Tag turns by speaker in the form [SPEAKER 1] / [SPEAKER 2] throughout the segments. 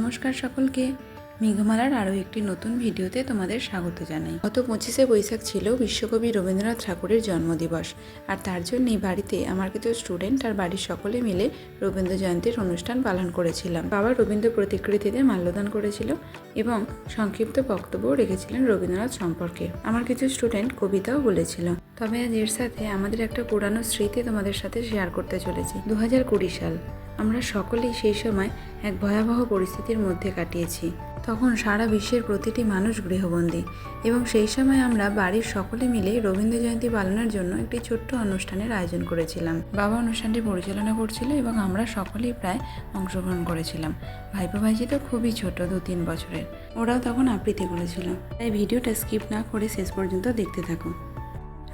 [SPEAKER 1] নমস্কার সকলকে। মেঘমালার আরও একটি নতুন ভিডিওতে তোমাদের স্বাগত জানাই। গত পঁচিশে বৈশাখ ছিল বিশ্বকবি রবীন্দ্রনাথ ঠাকুরের জন্মদিবস। আর তার জন্যই বাড়িতে আমার কিছু স্টুডেন্ট আর বাড়ির সকলে মিলে রবীন্দ্র জয়ন্তীর অনুষ্ঠান পালন করেছিলাম। বাবা রবীন্দ্র প্রতিকৃতিতে মাল্যদান করেছিল এবং সংক্ষিপ্ত বক্তব্যও রেখেছিলেন রবীন্দ্রনাথ সম্পর্কে। আমার কিছু স্টুডেন্ট কবিতাও বলেছিল। তবে আজ এর সাথে আমাদের একটা পুরানো স্মৃতি তোমাদের সাথে শেয়ার করতে চলেছি। দু হাজার কুড়ি সাল। আমরা সকলেই সেই সময় এক ভয়াবহ পরিস্থিতির মধ্যে কাটিয়েছি। তখন সারা বিশ্বের প্রতিটি মানুষ গৃহবন্দী এবং সেই সময় আমরা বাড়ির সকলে মিলে রবীন্দ্র জয়ন্তী পালনের জন্য একটি ছোট্ট অনুষ্ঠানের আয়োজন করেছিলাম। বাবা অনুষ্ঠানটি পরিচালনা করছিল এবং আমরা সকলেই প্রায় অংশগ্রহণ করেছিলাম। ভাইপো ভাইজি তো খুবই ছোট দু তিন বছরের। ওরাও তখন আবৃত্তি করেছিল। তাই ভিডিওটা স্কিপ না করে শেষ পর্যন্ত দেখতে থাকো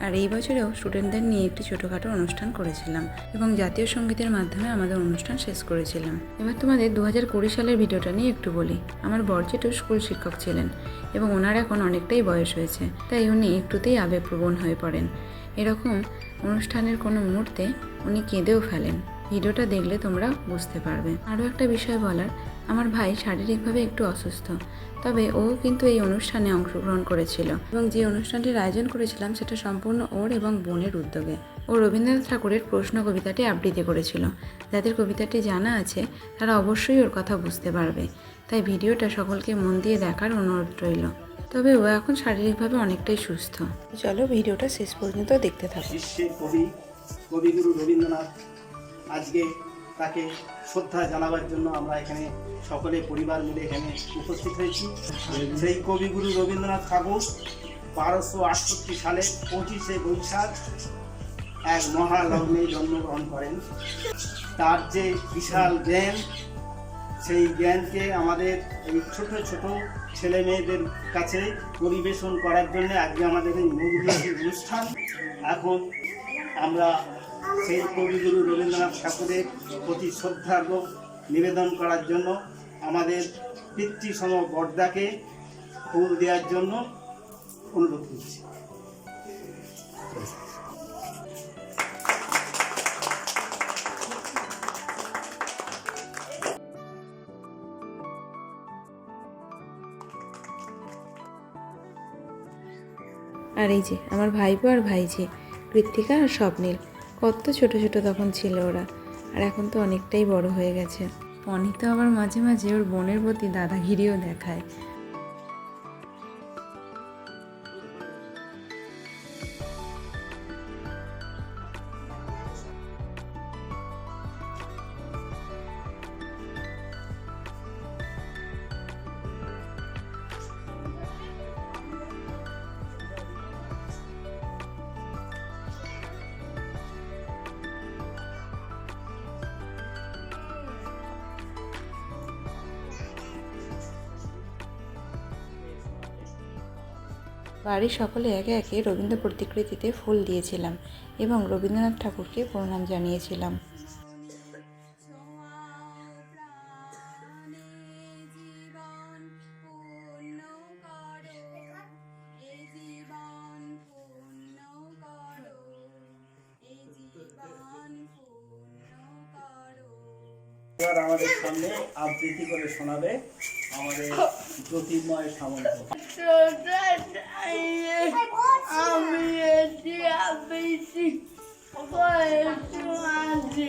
[SPEAKER 1] আর এই বছরেও স্টুডেন্টদের নিয়ে একটি ছোটোখাটো অনুষ্ঠান করেছিলাম এবং জাতীয় সঙ্গীতের মাধ্যমে আমাদের অনুষ্ঠান শেষ করেছিলাম। এবার তোমাদের দু হাজার কুড়ি সালের ভিডিওটা নিয়ে একটু বলি। আমার বরজেটু স্কুল শিক্ষক ছিলেন এবং ওনার এখন অনেকটাই বয়স হয়েছে, তাই উনি একটুতেই আবেগপ্রবণ হয়ে পড়েন। এরকম অনুষ্ঠানের কোনো মুহূর্তে উনি কেঁদেও ফেলেন। ভিডিওটা দেখলে তোমরা বুঝতে পারবে। আরও একটা বিষয় বলার আমার ভাই শারীরিকভাবে একটু অসুস্থ, তবে ও কিন্তু এই অনুষ্ঠানে অংশগ্রহণ করেছিল এবং যে অনুষ্ঠানটির আয়োজন করেছিলাম সেটা সম্পূর্ণ ওর এবং বোনের উদ্যোগে। ও রবীন্দ্রনাথ ঠাকুরের প্রশ্ন কবিতাটি আবৃত্তি করেছিল। যাদের কবিতাটি জানা আছে, তারা অবশ্যই ওর কথা বুঝতে পারবে। তাই ভিডিওটা সকলকে মন দিয়ে দেখার অনুরোধ রইল। তবে ও এখন শারীরিকভাবে অনেকটাই সুস্থ। চলো ভিডিওটা শেষ পর্যন্ত দেখতে থাকো।
[SPEAKER 2] কবি, কবিগুরু রবীন্দ্রনাথ, আজকে তাকে শ্রদ্ধা জানাবার জন্য আমরা এখানে সকলে পরিবার মিলে এখানে উপস্থিত হয়েছি। সেই কবিগুরু রবীন্দ্রনাথ ঠাকুর বারোশো আটষট্টি সালে পঁচিশে বৈশাখ এক মহালগ্নে জন্মগ্রহণ করেন। তার যে বিশাল জ্ঞান, সেই জ্ঞানকে আমাদের এই ছোট ছোট ছেলে মেয়েদের কাছে পরিবেশন করার জন্য আজকে আমাদের এই অনুষ্ঠান। এখন আমরা সেই কবিগুরু রবীন্দ্রনাথ ঠাকুরের প্রতি শ্রদ্ধার্ঘ নিবেদন করার জন্য, আমাদের পিতৃসম বর্দাকে ফুল দেওয়ার জন্য অনুরোধ করছি।
[SPEAKER 1] আর এই যে, আমার ভাইপো আর ভাইঝি কৃত্তিকা আর স্বপ্নীল। কত ছোট ছোট তখন ছিল ওরা, আর এখন তো অনেকটাই বড় হয়ে গেছে। পনি তো আবার মাঝে মাঝে ওর বোনের প্রতি দাদাগিরিও দেখায়। বাড়ির সকলে একে একে রবীন্দ্র প্রতিকৃতিতে ফুল দিয়েছিলাম এবং রবীন্দ্রনাথ ঠাকুরকে প্রণাম জানিয়েছিলাম।
[SPEAKER 2] এবার আমাদের সামনে আবৃত্তি করে শোনাবে আমাদের জ্যোতির্ময় সামন্ত।
[SPEAKER 3] আমি এটি আবৃত্তি করেছি আছি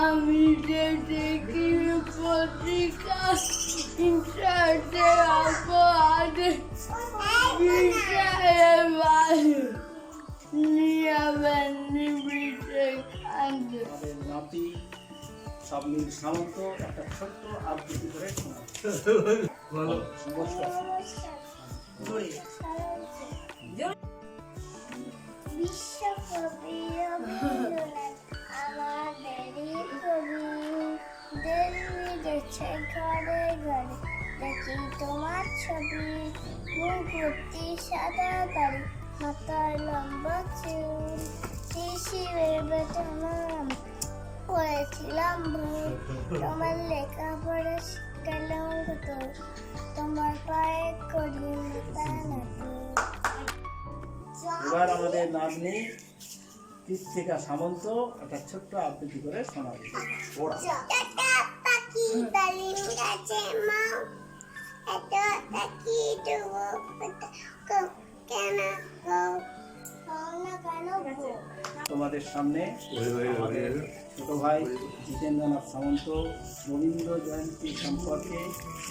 [SPEAKER 3] আমি পত্রিকা ইন্টারনেটে অপরাধে বিচারে বাড়ি নিয়াবেন নিবিড়ে কান্দে নাতি
[SPEAKER 2] সাবমিন সামন্ত একটা ছোট্ট আবৃত্তি করে নমস্কার নমস্কার
[SPEAKER 4] বিশ্বকবি রবীন্দ্রনাথ বিদেশে ঘরে ঘরে দেখি তোমার ছবি মুকুতি সাদা দাড়ি মাথায় লম্বা চুল শিশিরের বেতন ভুল তোমার লেখা পড়ে তোমার পায়ে করি
[SPEAKER 2] এবার আমাদের নাতনি কৃত্তিকা সামন্ত একটা ছোট্ট আবৃত্তি করে শোনাবে। ওরা।
[SPEAKER 4] পাখি ডালিম গাছে মা এত পাখি ডুবো কেন কেন
[SPEAKER 2] তোমাদের সামনে ছোট ভাই জিতেন্দ্রনাথ সামন্ত, রবীন্দ্র জয়ন্তী সম্পর্কে,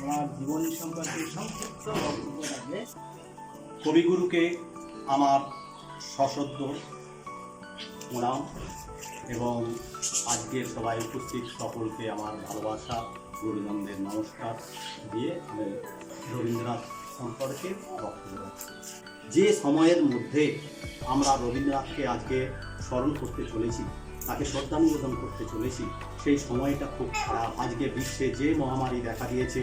[SPEAKER 2] আমার জীবনী সম্পর্কে সংক্ষিপ্ত বক্তব্য রাখবে
[SPEAKER 5] কবিগুরুকে আমার সশব্দ প্রণাম এবং আজকের সবাই উপস্থিত সকলকে আমার ভালোবাসা, গুরুজনদের নমস্কার দিয়ে আমি রবীন্দ্রনাথ সম্পর্কে বক্তব্য। যে সময়ের মধ্যে আমরা রবীন্দ্রনাথকে আজকে স্মরণ করতে চলেছি তাকে শ্রদ্ধা নিবেদন করতে চলেছি। সেই সময়টা খুব খারাপ। আজকে বিশ্বে যে মহামারী দেখা দিয়েছে,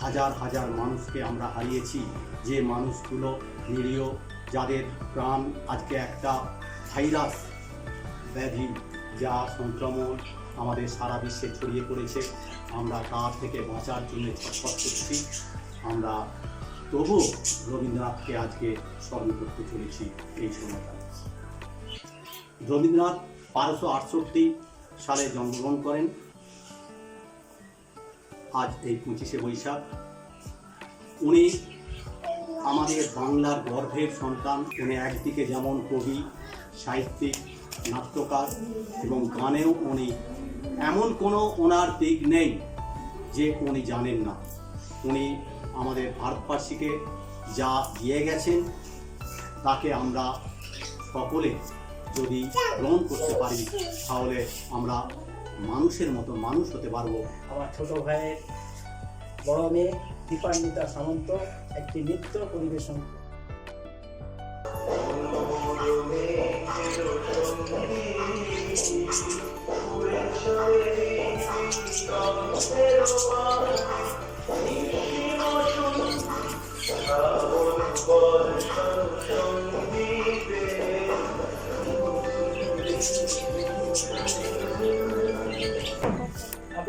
[SPEAKER 5] হাজার হাজার মানুষকে আমরা হারিয়েছি। যে মানুষগুলো নিরীহ, যাদের প্রাণ আজকে একটা ভাইরাস ব্যাধি যা সংক্রমণ আমাদের সারা বিশ্বে ছড়িয়ে পড়েছে, আমরা তার থেকে বাঁচার জন্য ছটফট করছি। আমরা তবু রবীন্দ্রনাথকে আজকে স্মরণ করতে চলেছি এই সময়টা। রবীন্দ্রনাথ বারোশো আটষট্টি সালে জন্মগ্রহণ করেন। আজ এই পঁচিশে বৈশাখ। উনি আমাদের বাংলার গর্ভের সন্তান। উনি একদিকে যেমন কবি, সাহিত্যিক, নাট্যকার এবং গানেও উনি এমন কোনো ওনার দিক নেই যে উনি জানেন না। উনি আমাদের ভারতবাসীকে যা দিয়ে গেছেন, তাকে আমরা সকলে যদি গ্রহণ করতে পারি তাহলে আমরা মানুষের মতো মানুষ হতে পারব।
[SPEAKER 2] আমার ছোট ভাইয়ের বড় মেয়ে দীপান্বিতা সামন্ত একটি নৃত্য পরিবেশন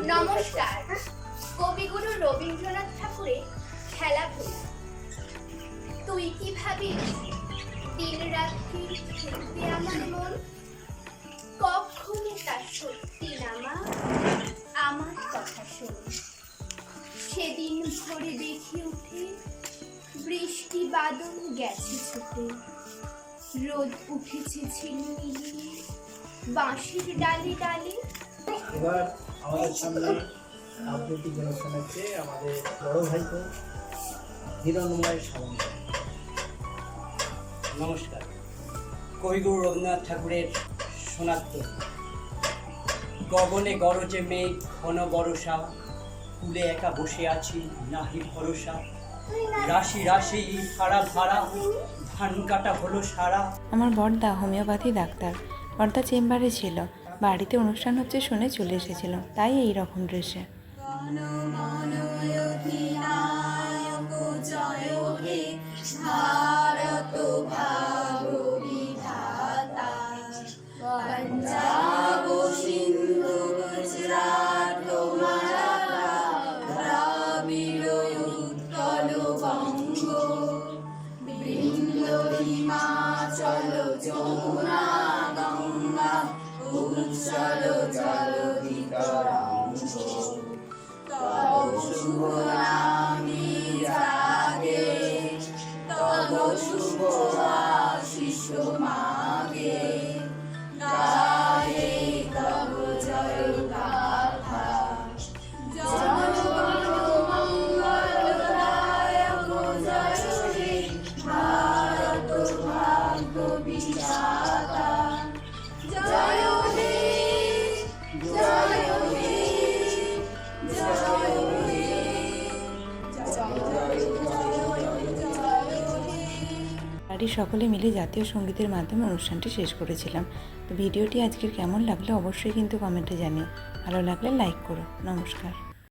[SPEAKER 6] নমস্কার। কবিগুরু রবীন্দ্রনাথ ঠাকুরের খেলা খেলাধুলা তুই কি ভাবিস? দিন রাত্রি খেলতে আমার মন? কখনো তা সত্যি না, মা। আমার কথা শোন। সেদিন ভোরে দেখি উঠে বৃষ্টি বাদল গেছে ছুটে। রোদ উঠেছে ঝিলমিলিয়ে বাঁশির ডালে ডালে?
[SPEAKER 2] এবার আমাদের সামনে আবৃত্তি জন্য শোনাচ্ছে আমাদের বড় ভাইপো হিরণময় সামন্ত।
[SPEAKER 7] নমস্কার। কবিগুরু রবীন্দ্রনাথ ঠাকুরের সোনাত্ম গগনে গরজে মেঘ ঘন বরষা কুলে একা বসে আছি নাহি ভরসা। রাশি রাশি ভাড়া ভাড়া ধান কাটা হলো সারা।
[SPEAKER 1] আমার বর্দা হোমিওপ্যাথি ডাক্তার। বর্দা চেম্বারে ছিল। বাড়িতে অনুষ্ঠান হচ্ছে শুনে চলে এসেছিল। তাই এই রকম ড্রেসে
[SPEAKER 6] জয় হে
[SPEAKER 1] সকলে মিলে জাতীয় সঙ্গীতের মাধ্যমে অনুষ্ঠানটি শেষ করেছিলাম। তো ভিডিওটি আজকের কেমন লাগল অবশ্যই কিন্তু কমেন্টে জানিও। ভালো লাগলে লাইক করো। নমস্কার।